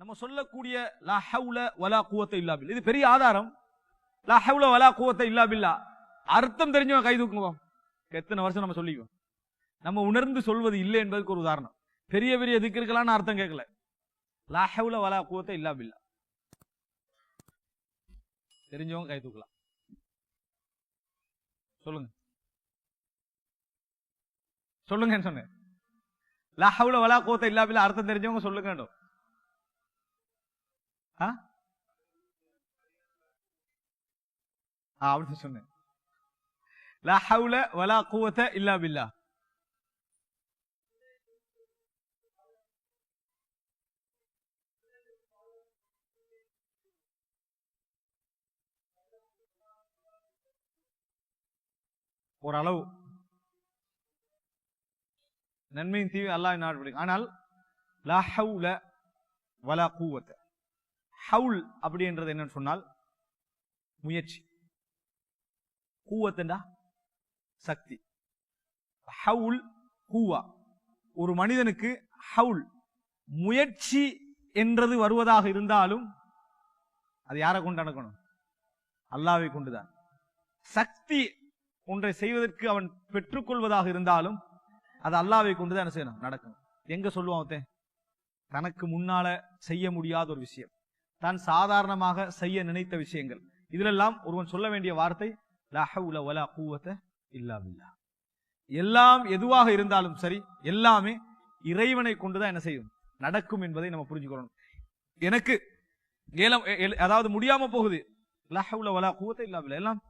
நம்ம சொல்லக்கூடிய லா ஹவுல வலா கூவத்தை இல்லா பில்லா. இது பெரிய ஆதாரம். லா ஹவுல வலா கூவத்தை இல்லா பில்லா. அர்த்தம் தெரிஞ்சவன் கை தூக்குவோம் எத்தனை வருஷம் நம்ம சொல்லிக்குவோம். நம்ம உணர்ந்து சொல்வது இல்லை என்பதற்கு ஒரு உதாரணம். பெரிய பெரிய திக்கிருக்கலாம்னு அர்த்தம் கேட்கல. லா ஹவுல வலா கூவத்தை இல்லா பில்லா. தெரிஞ்சவங்க கை தூக்கலாம். சொல்லுங்க. சொல்லுங்கன்னு சொன்னேன். லா ஹவுல வலா கூவத்தை இல்லா பில்லா. அர்த்தம் தெரிஞ்சவங்க சொல்லுங்க அப்படின்னு சொன்னேன். லா ஹவுல வலா குவத்த இல்லா பில்லா. ஒரு அளவு நன்மையின் தீவி அல்லாஹ் நாடு ஆனால் லா ஹவுல வலா கூவத்தை. ஹவுல் அப்படின்றது என்னன்னு சொன்னால் முயற்சி. கூவத்தண்டா? சக்தி. ஹவுல் கூவா. ஒரு மனிதனுக்கு ஹவுல் முயற்சி என்றது வருவதாக இருந்தாலும் அது யாரை கொண்டு நடக்கணும்? அல்லாவை கொண்டுதான். சக்தி ஒன்றை செய்வதற்கு அவன் பெற்றுக்கொள்வதாக இருந்தாலும் அது அல்லாவை கொண்டுதான் என்ன செய்யணும்? நடக்கணும். எங்க சொல்லுவான் தனக்கு முன்னால செய்ய முடியாத ஒரு விஷயம். தான் சாதாரணமாக செய்ய நினைத்த விஷயங்கள். இதிலெல்லாம் ஒருவன் சொல்ல வேண்டிய வார்த்தை லா வலா குவத்த இல்லாவில்லா எல்லாம் எதுவாக இருந்தாலும் சரி எல்லாமே இறைவனை கொண்டுதான் என்ன செய்யும்? நடக்கும் என்பதை நம்ம புரிஞ்சுக்கணும். எனக்கு ஏலம் எ- அதாவது முடியாம போகுது. லா வலா குவத்த இல்லாவில்லா எல்லாம்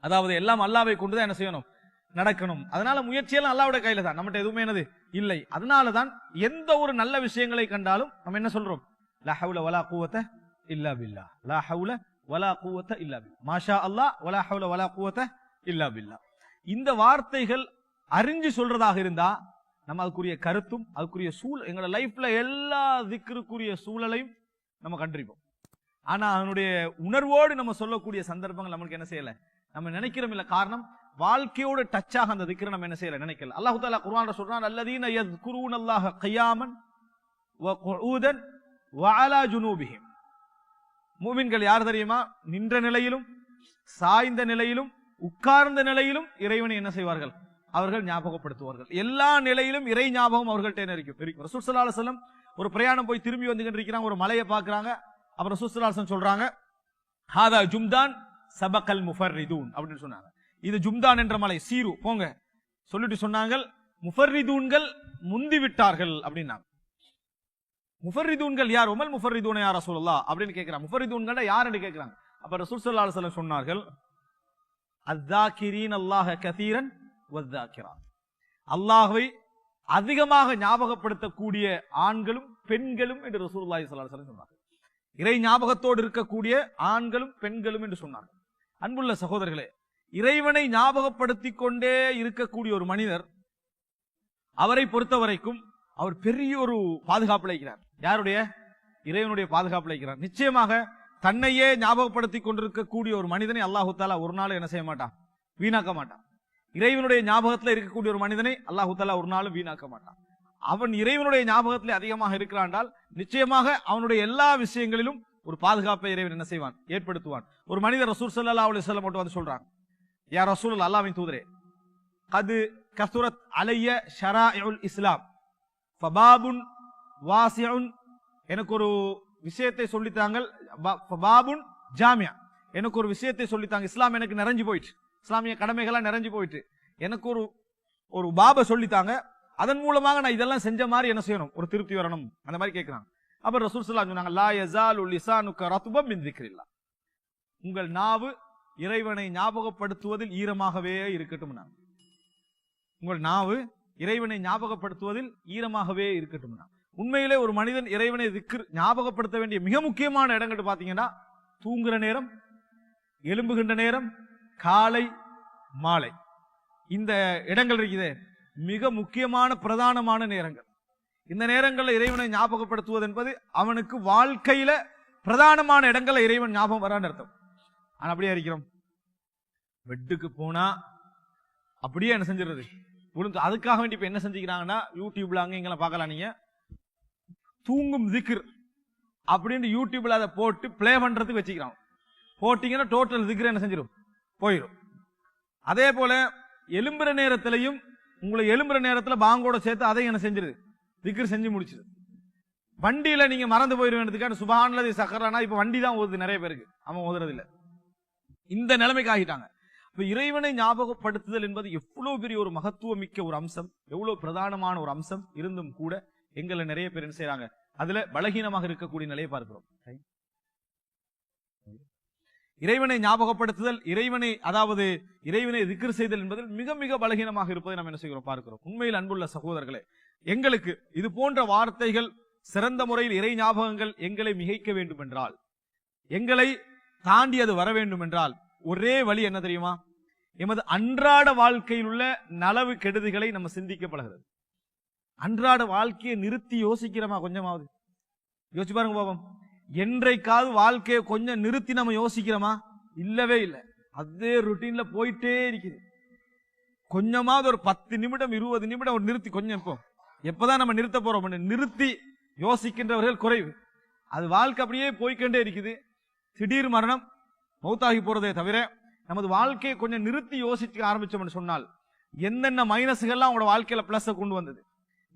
அதாவது எல்லாம் அல்லாவை கொண்டுதான் என்ன செய்யணும்? நடக்கணும். அதனால முயற்சியெல்லாம் அல்லாவோட கையில தான் நம்மகிட்ட எதுவுமே என்னது? இல்லை. அதனால தான் எந்த ஒரு நல்ல விஷயங்களை கண்டாலும் நம்ம என்ன சொல்றோம்? லா ஹவுல வலா கூவத்த இல்லா பில்லா லா ஹவுல வலா கூவத்த இல்லா பில்லா மாஷா அல்லாஹ் வலா ஹவுல வலா கூவத்த இல்லா பில்லா இந்த வார்த்தைகள் அறிஞ்சு சொல்றதாக இருந்தா நம்ம அதுக்குரிய கருத்தும் அதுக்குரிய சூழ் எங்களோட லைஃப்ல எல்லா திக்கிற்குரிய சூழலையும் நம்ம கண்டிருப்போம். ஆனா அதனுடைய உணர்வோடு நம்ம சொல்லக்கூடிய சந்தர்ப்பங்கள் நம்மளுக்கு என்ன செய்யல? நம்ம நினைக்கிறோம் இல்ல காரணம் வாழ்க்கையோட டச்சாக அந்த திக்கிற நம்ம என்ன செய்யல? நினைக்கல. அல்லாஹு தாலா குர்ஆன்ல சொல்றான் அல்லதீன யذ்குரூன அல்லாஹ கையாமன் வ குஊதன் வாலா ஜுனூபிஹிம். மூமின்கள் யார் தெரியுமா? நின்ற நிலையிலும் சாய்ந்த நிலையிலும் உட்கார்ந்த நிலையிலும் இறைவனை என்ன செய்வார்கள்? அவர்கள் ஞாபகப்படுத்துவார்கள். எல்லா நிலையிலும் இறை ஞாபகம் அவர்கள்ட்ட என்ன இருக்கும் இருக்கும் ரசூல் ஸல்லல்லாஹு ஒரு பிரயாணம் போய் திரும்பி வந்துகிட்டு இருக்கிறாங்க ஒரு மலையை பார்க்குறாங்க. அப்புறம் ரசூல் சொல்றாங்க ஹாதா ஜும்தான் சபக்கல் முஃபர்ரிதூன் அப்படின்னு சொன்னாங்க. இது ஜும்தான் என்ற மலை சீரு. போங்க. சொல்லிட்டு சொன்னாங்க முஃபர்ரிதூன்கள் முந்தி விட்டார்கள் அப்படின்னாங்க. முஃபர்ரிதூன்கள் யார்? உமல் முஃபர்ரிதூன யார் ரசூலுல்லாஹ் அப்படின்னு கேட்கிறாங்க முஃபர்ரிதூன்கள் யாருன்னு கேட்கிறாங்க அப்ப ரசூல் சல்லா அலைஹி சொன்னார்கள் அத்தாக்கிரீன் அல்லாஹ கதீரன் வஸ்ஸாகிராத் அல்லாஹை அதிகமாக ஞாபகப்படுத்தக்கூடிய ஆண்களும் பெண்களும் என்று ரசூல்லாஹி ஸல்லல்லாஹு அலைஹி சொன்னார்கள். இறை ஞாபகத்தோடு இருக்கக்கூடிய ஆண்களும் பெண்களும் என்று சொன்னார்கள். அன்புள்ள சகோதரர்களே இறைவனை ஞாபகப்படுத்திக் கொண்டே இருக்கக்கூடிய ஒரு மனிதர் அவரை பொறுத்த வரைக்கும் அவர் பெரிய ஒரு பாதுகாப்புல இருக்கிறார் யாருடைய? இறைவனுடைய பாதுகாப்பில் இருக்கிறார் நிச்சயமாக தன்னையே ஞாபகப்படுத்தி கொண்டிருக்கக்கூடிய ஒரு மனிதனை அல்லாஹு தாலா ஒரு நாள் என்ன செய்ய மாட்டான்? வீணாக்க மாட்டான். இறைவனுடைய ஞாபகத்தில் இருக்கக்கூடிய ஒரு மனிதனை அல்லாஹு தாலா ஒரு நாளும் வீணாக்க மாட்டான். அவன் இறைவனுடைய ஞாபகத்திலே அதிகமாக இருக்கிறான்டால் நிச்சயமாக அவனுடைய எல்லா விஷயங்களிலும் ஒரு பாதுகாப்பை இறைவன் என்ன செய்வான்? ஏற்படுத்துவான். ஒரு மனிதர் ரசூல் சல்லா அலைஹி செல்ல மட்டும் வந்து சொல்றான். யா ரசூல் அல்லாவின் தூதரே கது கசுரத் அலைய ஷரா இஸ்லாம் ஃபபாபுன் வாசிஉன். எனக்கு ஒரு விஷயத்தை சொல்லித்தாங்கள். பாபுன் ஜாமியா. எனக்கு ஒரு விஷயத்தை சொல்லித்தாங்க. இஸ்லாம் எனக்கு நிறைஞ்சு போயிட்டு இஸ்லாமிய கடமைகள்லாம் நிறைஞ்சு போயிட்டு எனக்கு ஒரு ஒரு பாபை சொல்லித்தாங்க. அதன் மூலமாக நான் இதெல்லாம் செஞ்ச மாதிரி என்ன செய்யணும்? ஒரு திருப்தி வரணும். அந்த மாதிரி கேட்கிறாங்க அப்ப ரசூல் சொன்னாங்க லா யசால் உல் இசானுக்கு ரத்துபம் திக்ரில்லா. உங்கள் நாவு இறைவனை ஞாபகப்படுத்துவதில் ஈரமாகவே இருக்கட்டும் உங்கள் நாவு இறைவனை ஞாபகப்படுத்துவதில் ஈரமாகவே இருக்கட்டும் உண்மையிலே ஒரு மனிதன் இறைவனை திக்ர் ஞாபகப்படுத்த வேண்டிய மிக முக்கியமான இடங்கள் பார்த்தீங்கன்னா தூங்குற நேரம் எலும்புகின்ற நேரம் காலை மாலை. இந்த இடங்கள் இருக்குதே மிக முக்கியமான பிரதானமான நேரங்கள். இந்த நேரங்களில் இறைவனை ஞாபகப்படுத்துவது என்பது அவனுக்கு வாழ்க்கையில பிரதானமான இடங்களில் இறைவன் ஞாபகம் வரான்னு அர்த்தம். ஆனால் அப்படியே இருக்கிறோம்? பெட்டுக்கு போனா அப்படியே என்ன செஞ்சிடுறது? விழுந்து அதுக்காக வேண்டி இப்போ என்ன செஞ்சுக்கிறாங்கன்னா யூடியூப்ல அங்கே இங்கெல்லாம் பார்க்கலாம் நீங்கள் தூங்கும் திக்ர் அப்படின்னு யூடியூப்ல அதை போட்டு ப்ளே பண்றதுக்கு வச்சுக்கிறான். போட்டிங்கன்னா டோட்டல் திக்ர் என்ன செஞ்சிடும் போயிடும் அதே போல எலும்புற நேரத்திலையும் உங்களை எலும்புற நேரத்தில் பாங்கோட சேர்த்து அதையும் என்ன செஞ்சிருது? திக்ர் செஞ்சு முடிச்சிரு. வண்டியில நீங்க மறந்து போயிருவேன்றதுக்கான சுபஹானல்லதி சக்கரானா இப்ப வண்டி தான் ஓதுது நிறைய பேருக்கு. அவன் ஓதுறது இல்லை இந்த நிலைமைக்கு ஆகிட்டாங்க. இப்ப இறைவனை ஞாபகப்படுத்துதல் என்பது எவ்வளவு பெரிய ஒரு மகத்துவமிக்க ஒரு அம்சம் எவ்வளவு பிரதானமான ஒரு அம்சம் இருந்தும் கூட எங்களை நிறைய பேர் என்ன செய்றாங்க? அதுல பலகீனமாக இருக்கக்கூடிய நிலையை பார்க்கிறோம். இறைவனை ஞாபகப்படுத்துதல் இறைவனை அதாவது இறைவனை திக்ர் செய்தல் என்பதில் மிக மிக பலகீனமாக இருப்பதை நாம் என்ன செய்கிறோம்? பார்க்கிறோம். உண்மையில் அன்புள்ள சகோதரர்களே எங்களுக்கு இது போன்ற வார்த்தைகள் சிறந்த முறையில் இறை ஞாபகங்கள் எங்களை மிகைக்க வேண்டும் என்றால் எங்களை தாண்டி அது வர வேண்டும் என்றால் ஒரே வழி என்ன தெரியுமா? எமது அன்றாட வாழ்க்கையில் உள்ள நலவு கெடுதிகளை நம்ம சிந்திக்க பழகிறது அன்றாட வாழ்க்கையை நிறுத்தி யோசிக்கிறோமா கொஞ்சமாவது? யோசிச்சு பாருங்க பாபம். என்றைக்காவது வாழ்க்கையை கொஞ்சம் நிறுத்தி நம்ம யோசிக்கிறோமா? இல்லவே இல்லை. அதே ருட்டீன்ல போயிட்டே இருக்குது. கொஞ்சமாவது ஒரு பத்து நிமிடம் இருபது நிமிடம் ஒரு நிறுத்தி கொஞ்சம் இப்போ. எப்பதான் நம்ம நிறுத்த போறோம்? நிறுத்தி யோசிக்கின்றவர்கள் குறைவு. அது வாழ்க்கை அப்படியே போய்கொண்டே இருக்குது. திடீர் மரணம் மௌத்தாகி போறதே தவிர நமது வாழ்க்கையை கொஞ்சம் நிறுத்தி யோசிக்க ஆரம்பிச்சோம்னு சொன்னால் என்னென்ன மைனஸுகள்லாம் உங்களோட வாழ்க்கையில பிளஸ் கொண்டு வந்தது?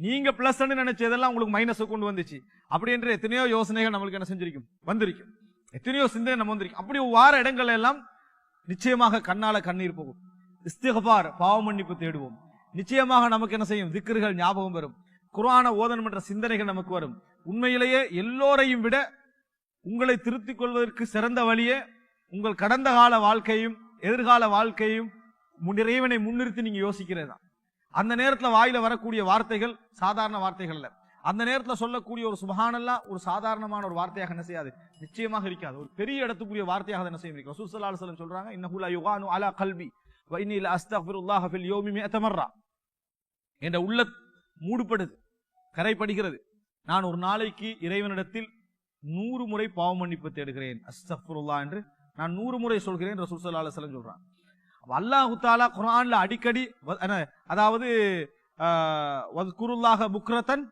நீங்க பிளஸ் நினைச்சதெல்லாம் உங்களுக்கு மைனஸை கொண்டு வந்துச்சு. அப்படி என்று எத்தனையோ யோசனைகள் நம்மளுக்கு என்ன செஞ்சிருக்கும்? வந்திருக்கும். எத்தனையோ சிந்தனை நம்ம வந்திருக்கும். அப்படி வார இடங்கள் எல்லாம் நிச்சயமாக கண்ணால கண்ணீர் போகும். இஸ்திகபார் பாவ மன்னிப்பு தேடுவோம். நிச்சயமாக நமக்கு என்ன செய்யும்? திக்கர்கள் ஞாபகம் வரும். குரான ஓதனம் என்ற சிந்தனைகள் நமக்கு வரும். உண்மையிலேயே எல்லோரையும் விட உங்களை திருத்திக் கொள்வதற்கு சிறந்த வழியே உங்கள் கடந்த கால வாழ்க்கையும் எதிர்கால வாழ்க்கையும் இறைவனை முன்னிறுத்தி நீங்க யோசிக்கிறதா அந்த நேரத்தில் வாயில வரக்கூடிய வார்த்தைகள் சாதாரண வார்த்தைகள் அல்ல அந்த நேரத்தில் சொல்லக்கூடிய ஒரு சுபஹானல்லா ஒரு சாதாரணமான ஒரு வார்த்தையாக என்ன செய்யாது? நிச்சயமாக இருக்காது. ஒரு பெரிய இடத்துக்குரிய வார்த்தையாக என்ன செய்யும்? ரசூல் ஸல்லல்லாஹு அலைஹி சொல்றாங்க இன்னஹுலா யுகானு அலா கல்வி வ இன்னி ஃபில் யௌமி மிஅத என்ற உள்ள மூடுபடுது கரைப்படுகிறது. நான் ஒரு நாளைக்கு இறைவனிடத்தில் நூறு முறை பாவ மன்னிப்பு தேடுகிறேன். அஸ்தஃபுருல்லா என்று நான் நூறு முறை சொல்கிறேன் ரசூல் ஸல்லல்லாஹு அலைஹி சொல்றான். அல்லாஹ் தாலா அடிக்கடி வ- என்ன, அதாவது குருல்லாக புக்ரத்தன்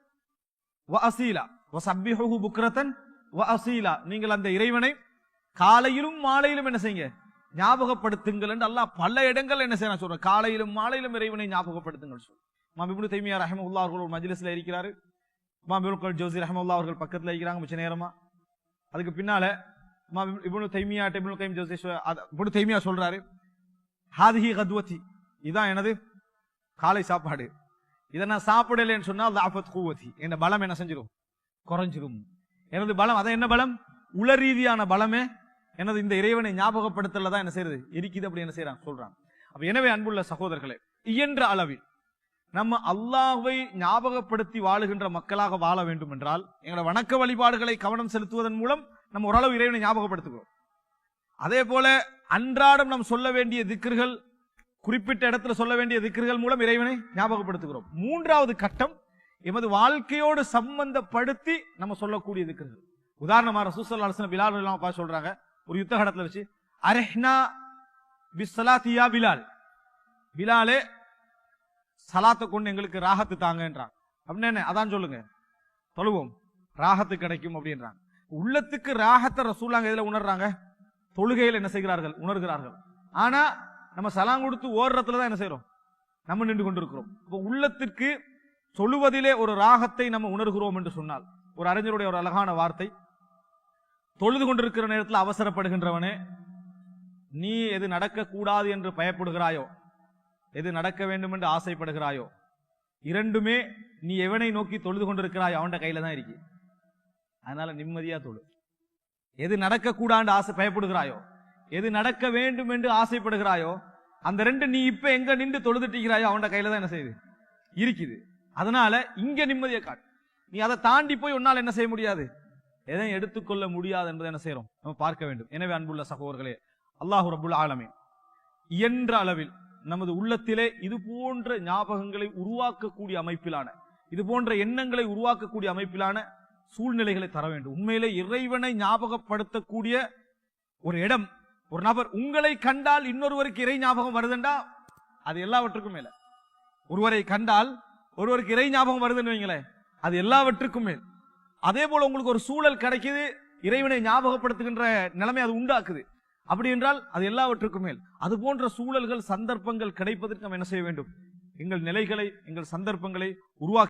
வ அசீலா வசப்பிஹுஹு புக்ரத்தன் வ அசீலா நீங்கள் அந்த இறைவனை காலையிலும் மாலையிலும் என்ன செய்யுங்க? ஞாபகப்படுத்துங்கள் என்று அல்லாஹ் பல இடங்கள் என்ன செய்ய சொல்றேன். காலையிலும் மாலையிலும் இறைவனை ஞாபகப்படுத்துங்கள் சொல் மாம் இப்னு தைமியா ரஹ்மத்துல்லாஹி அவர்கள் ஒரு மஜ்லிஸ்ல இருக்கிறாரு. மாம் இப்னு ஜோசி ரஹ்மத்துல்லாஹி அவர்கள் பக்கத்தில் இருக்கிறாங்க மிச்ச நேரமா. அதுக்கு பின்னால மாம் இப்னு தைமியா இப்னு கைம் ஜோசி அத- இப்னு தைமியா சொல்றாரு. ஹாதிஹி கத்வதி. இதுதான் எனது காலை சாப்பாடு. இதை நான் சாப்பிடலைன்னு சொன்னால் லாஃபத் கூவதி என் பலம் என்ன செஞ்சிடும் குறைஞ்சிரும். எனது பலம் அதான் என்ன பலம்? உள ரீதியான பலமே எனது இந்த இறைவனை ஞாபகப்படுத்தல தான் என்ன செய்யறது? எரிக்குது அப்படி என்ன செய்யறான்? சொல்றான். அப்ப எனவே அன்புள்ள சகோதரர்களே இயன்ற அளவில் நம்ம அல்லாஹ்வை ஞாபகப்படுத்தி வாழுகின்ற மக்களாக வாழ வேண்டும் என்றால் எங்களோட வணக்க வழிபாடுகளை கவனம் செலுத்துவதன் மூலம் நம்ம ஓரளவு இறைவனை ஞாபகப்படுத்துகிறோம். அதே போல அன்றாடம் நாம் சொல்ல வேண்டிய திக்கர்கள் குறிப்பிட்ட இடத்துல சொல்ல வேண்டிய திக்கர்கள் மூலம் இறைவனை ஞாபகப்படுத்துகிறோம். மூன்றாவது கட்டம் எமது வாழ்க்கையோடு சம்பந்தப்படுத்தி நம்ம சொல்லக்கூடிய திக்கர்கள் உதாரணமா ரசூசல்லா அலுவலம் பிலால் ரலியல்லாஹு சொல்றாங்க. ஒரு யுத்த கடத்துல வச்சு அரஹ்னா பிஸ்ஸலாத்தியா பிலால். பிலாலே சலாத்தை கொண்டு எங்களுக்கு ராகத்து தாங்கன்றாங்க அப்படின்னு என்ன? அதான் சொல்லுங்க. தொழுவோம். ராகத்து கிடைக்கும் அப்படின்றாங்க உள்ளத்துக்கு ராகத்தை ரசூலாங்க இதில் உணர்றாங்க? தொழுகையில் என்ன செய்கிறார்கள்? உணர்கிறார்கள். ஆனா நம்ம சலாம் கொடுத்து ஓடுறதுல தான் என்ன செய்யறோம் நம்ம நின்று கொண்டிருக்கிறோம். இப்போ உள்ளத்திற்கு சொல்லுவதிலே ஒரு ராகத்தை நம்ம உணர்கிறோம் என்று சொன்னால் ஒரு அறிஞருடைய ஒரு அழகான வார்த்தை தொழுது கொண்டிருக்கிற நேரத்தில் அவசரப்படுகின்றவனே நீ எது நடக்கக்கூடாது என்று பயப்படுகிறாயோ எது நடக்க வேண்டும் என்று ஆசைப்படுகிறாயோ இரண்டுமே நீ எவனை நோக்கி தொழுது கொண்டிருக்கிறாயோ அவன்கிட்ட கையில தான் இருக்கு. அதனால நிம்மதியா தொழு. எது நடக்கக்கூடாண்டு ஆசை பயப்படுகிறாயோ? எது நடக்க வேண்டும் என்று ஆசைப்படுகிறாயோ? அந்த ரெண்டு நீ இப்ப எங்க நின்று தொழுதுட்டிக்கிறாயோ அவன் கையில தான் என்ன செய்யுது? இருக்குது. அதனால இங்க நிம்மதியை காட்டு. நீ அதை தாண்டி போய் உன்னால் என்ன செய்ய முடியாது? எதையும் எடுத்துக்கொள்ள முடியாது என்பதை என்ன செய்யறோம் நம்ம பார்க்க வேண்டும். எனவே அன்புள்ள சகோதரர்களே அல்லாஹு ரபுல் ஆலமே இயன்ற அளவில் நமது உள்ளத்திலே இது போன்ற ஞாபகங்களை உருவாக்கக்கூடிய அமைப்பிலான இது போன்ற எண்ணங்களை உருவாக்கக்கூடிய அமைப்பிலான சூழ்நிலைகளை தர வேண்டும். உண்மையிலே இறைவனை ஞாபகப்படுத்தக்கூடிய ஒரு இடம் ஒரு நபர் உங்களை கண்டால் இன்னொருவருக்கு இறை ஞாபகம் வருதுண்டா? அது எல்லாவற்றுக்கும் மேல. ஒருவரை கண்டால் ஒருவருக்கு இறை ஞாபகம் வருதுன்னு வைங்களேன் அது எல்லாவற்றுக்கும் மேல். அதே போல உங்களுக்கு ஒரு சூழல் கிடைக்குது இறைவனை ஞாபகப்படுத்துகின்ற நிலைமை அது உண்டாக்குது. அப்படி என்றால் அது எல்லாவற்றுக்கும் மேல். அது போன்ற சூழல்கள் சந்தர்ப்பங்கள் கிடைப்பதற்கு நாம் என்ன செய்ய வேண்டும்? எங்கள் நிலைகளை எங்கள் சந்தர்ப்பங்களை உருவாக்க